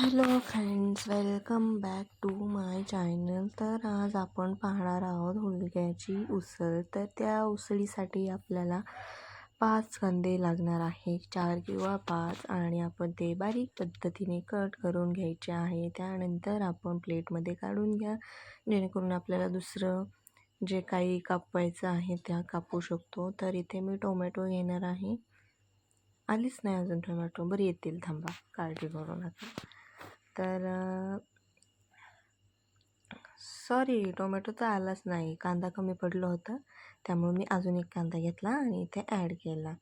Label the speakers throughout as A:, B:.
A: Hello friends welcome back to my channel. तर आज आपण पाहणार आहोत हुलग्याची उसळ. तर त्या उसळीसाठी आपल्याला पाच कांदे लागणार आहे. चार किंवा पाच आणि आपण ते बारीक पद्धतीने कट करून घ्यायचे आहे. त्यानंतर आपण प्लेटमध्ये काढून घ्या. जेणेकरून आपल्याला दुसरं जे काही कापायचं आहे त्या कापू शकतो. तर इथे मी टोमॅटो घेणार आहे. आलीच नाही अजून टोमॅटो. बरं येतील. थांबा. काळजी करू नका. तर सॉरी टोमॅटो तर आलाच नाही. कांदा कमी पडलं होतं. त्यामुळे मी अजून एक कांदा घेतला आणि इथे ॲड केला.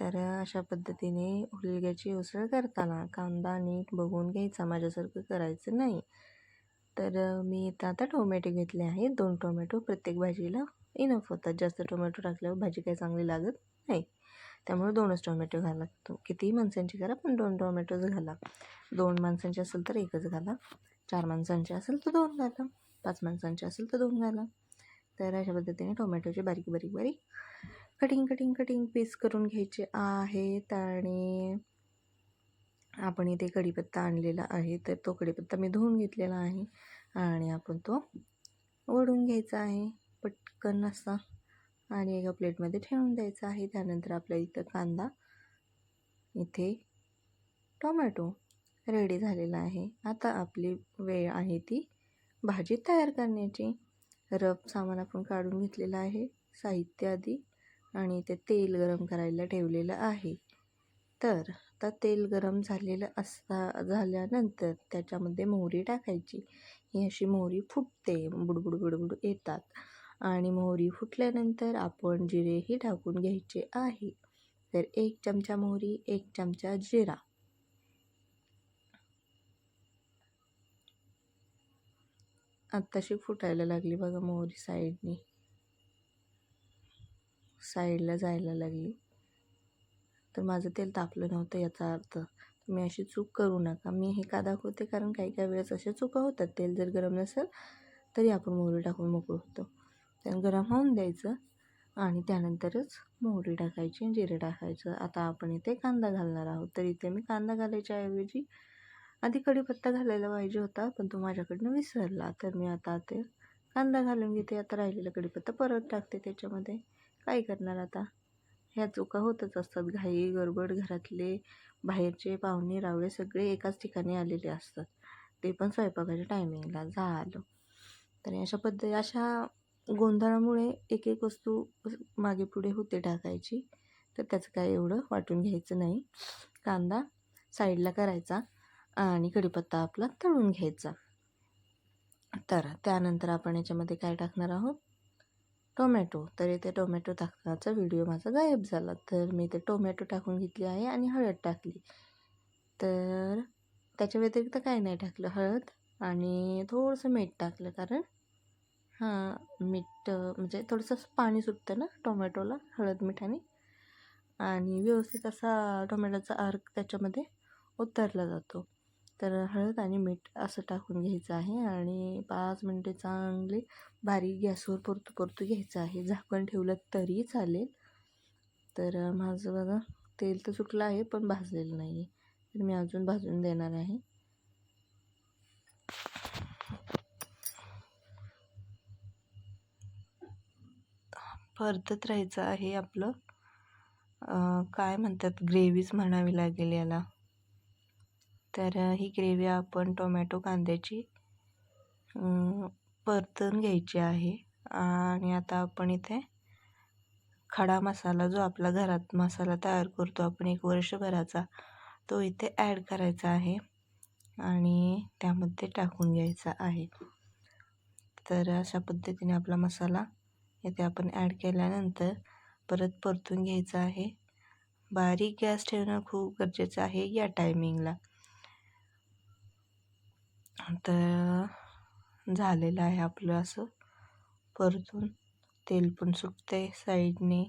A: तर अशा पद्धतीने हुलग्याची उसळ करताना कांदा नीट बघून घ्यायचा. माझ्यासारखं करायचं नाही. तर मी इथं आता टोमॅटो घेतले आहे दोन टोमॅटो प्रत्येक भाजीला इनफ होतात. जास्त टोमॅटो टाकल्यावर भाजी काही चांगली लागत नाही. त्यामुळे दोनच टोमॅटो घाला. तो कितीही माणसांची करा पण दोन टोमॅटोच घाला. दोन माणसांचे असेल तर एकच घाला. चार माणसांचे असेल तर दोन घाला. पाच माणसांचे असेल तर दोन घाला. तर अशा पद्धतीने टोमॅटोचे बारीक बारीक बारीक कटिंग कटिंग कटिंग पीस करून घ्यायचे आहेत. आणि आपण इथे कढीपत्ता आणलेला आहे तर तो कढीपत्ता मी धुवून घेतलेला आहे. आणि आपण तो ओढून घ्यायचा आहे. पटकन असा. आणि एका प्लेटमध्ये ठेवून द्यायचं आहे. त्यानंतर आपल्या इथं कांदा इथे टोमॅटो रेडी झालेला आहे. आता आपली वेळ आहे ती भाजी तयार करण्याची. रब सामान आपण काढून घेतलेलं आहे. साहित्य आधी आणि ते तेल गरम करायला ठेवलेलं आहे. तर आता तेल गरम झालेलं असता झाल्यानंतर त्याच्यामध्ये मोहरी टाकायची. ही अशी मोहरी फुटते बुडबुड बुडबुड येतात. आणि मोहरी फुटल्यानंतर आपण जिरेही टाकून घ्यायचे आहे. तर एक चमचा मोहरी एक चमचा जिरा. आत्ताशी फुटायला लागली बघा मोहरी साईडनी. साईडला जायला लागली. तर माझं तेल तापलं नव्हतं याचा अर्थ. तुम्ही अशी चूक करू नका. मी हे का दाखवते? कारण काही काही वेळेस अशा चुका होतात. तेल जर गरम नसेल तरी आपण मोहरी टाकून मोकळं होतो. गरम होऊन द्यायचं आणि त्यानंतरच मोहरी टाकायची जिरे टाकायचं. आता आपण इथे कांदा घालणार आहोत. तर इथे मी कांदा घालायच्या ऐवजी आधी कढीपत्ता घालायला पाहिजे होता पण तो माझ्याकडनं विसरला. तर मी आता ते कांदा घालून घेते. आता राहिलेला कढीपत्ता परत टाकते त्याच्यामध्ये. काय करणार आता? ह्या चुका होतच असतात. घाई गडबड घरातले बाहेरचे पाहुणे रावळे सगळे एकाच ठिकाणी आलेले असतात. ते पण स्वयंपाकाच्या टायमिंगला झालं. तर अशा पद्धती अशा गोंधळामुळे एक एक वस्तू मागे पुढे होते टाकायची. तर त्याचं काय एवढं वाटून घ्यायचं नाही. कांदा साईडला करायचा आणि कढीपत्ता आपला तळून घ्यायचा. तर त्यानंतर आपण याच्यामध्ये काय टाकणार आहोत? टोमॅटो. तर इथे टोमॅटो टाकण्याचा व्हिडिओ माझा गायब झाला. तर मी ते टोमॅटो टाकून घेतली आहे आणि हळद टाकली. तर त्याच्या व्यतिरिक्त काय नाही टाकलं. हळद आणि थोडंसं मीठ टाकलं. कारण हां मीठ म्हणजे थोडंसं पाणी सुटतं ना टोमॅटोला हळद मिठाने आणि व्यवस्थित असा टोमॅटोचा अर्क त्याच्यामध्ये उतरला जातो. तर हळद आणि मीठ असं टाकून घ्यायचं आहे आणि पाच मिनटे चांगले बारीक गॅसवर परतू परतू घ्यायचं आहे. झाकण ठेवलं तरी चालेल. तर माझं बघा तेल तर सुटलं आहे पण भाजलेलं नाही आहे तर मी अजून भाजून देणार आहे. परतत राहायचं आहे आपलं. काय म्हणतात ग्रेव्हीच म्हणावी लागेल याला. तर ही ग्रेव्ही आपण टोमॅटो कांद्याची परतून घ्यायची आहे. आणि आता आपण इथे खडा मसाला जो आपला घरात मसाला तयार करतो आपण एक वर्षभराचा तो इथे ॲड करायचा आहे. आणि त्यामध्ये टाकून घ्यायचा आहे. तर अशा पद्धतीने आपला मसाला इथे आपण ॲड केल्यानंतर परत परतून घ्यायचं आहे. बारीक गॅस ठेवणं खूप गरजेचं आहे या टायमिंगला तर झालेलं आहे आपलं असं. परतून तेल पण सुटते साईडने.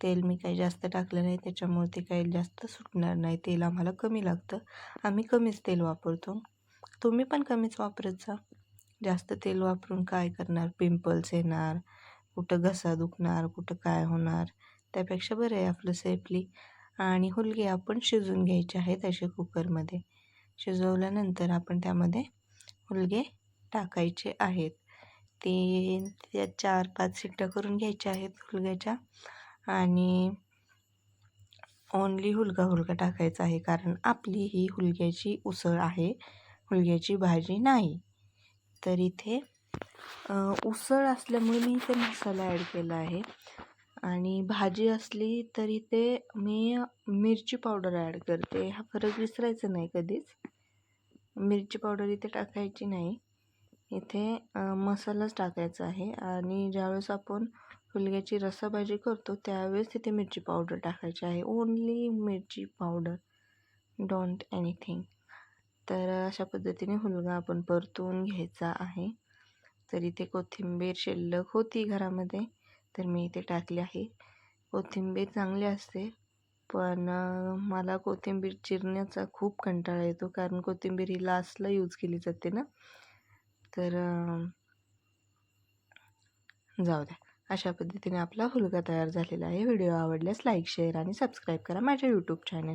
A: तेल मी काही जास्त टाकलं नाही त्याच्यामुळे ते काही जास्त सुटणार नाही. तेल आम्हाला कमी लागतं. आम्ही कमीच तेल वापरतो. तुम्ही पण कमीच वापरत जा. जास्त तेल वापरून काय करणार? पिंपल्स येणार कुठं घसा दुखणार कुठं काय होणार? त्यापेक्षा बरं आहे आपलं सेफली आणि हुलगे आपण शिजून घ्यायचे आहेत असे कुकरमध्ये शिजवल्यानंतर आपण त्यामध्ये हुलगे टाकायचे आहेत. ते त्या चार पाच शिट्ट्या करून घ्यायच्या आहेत हुलग्याच्या. आणि ओनली हुलगा हुलगा टाकायचा आहे कारण आपली ही हुलग्याची उसळ आहे. हुलग्याची भाजी नाही. तर इथे उसळ असल्यामुळे मी इथे मसाला ॲड केला आहे. आणि भाजी असली तर इथे मी मिरची पावडर ॲड करते. हा फरक विसरायचा नाही कधीच. मिरची पावडर इथे टाकायची नाही. इथे मसालाच टाकायचा आहे. आणि ज्यावेळेस आपण फुलग्याची रसाभाजी करतो त्यावेळेस तिथे मिरची पावडर टाकायची आहे. ओनली मिरची पावडर. डोंट एनिथिंग तर अशा पद्धतीने हुलगा आपण परतून घ्यायचा आहे. तर इथे कोथिंबीर शिल्लक होती घरामध्ये तर मी इथे टाकली आहे. कोथिंबीर चांगली असते पण मला कोथिंबीर चिरण्याचा खूप कंटाळा येतो कारण कोथिंबीर ही लास्टला यूज केली जाते ना. तर जाऊ द्या. अशा पद्धतीने आपला हुलगा तयार झालेला आहे. व्हिडिओ आवडल्यास लाईक शेअर आणि सबस्क्राईब करा माझ्या यूट्यूब चॅनल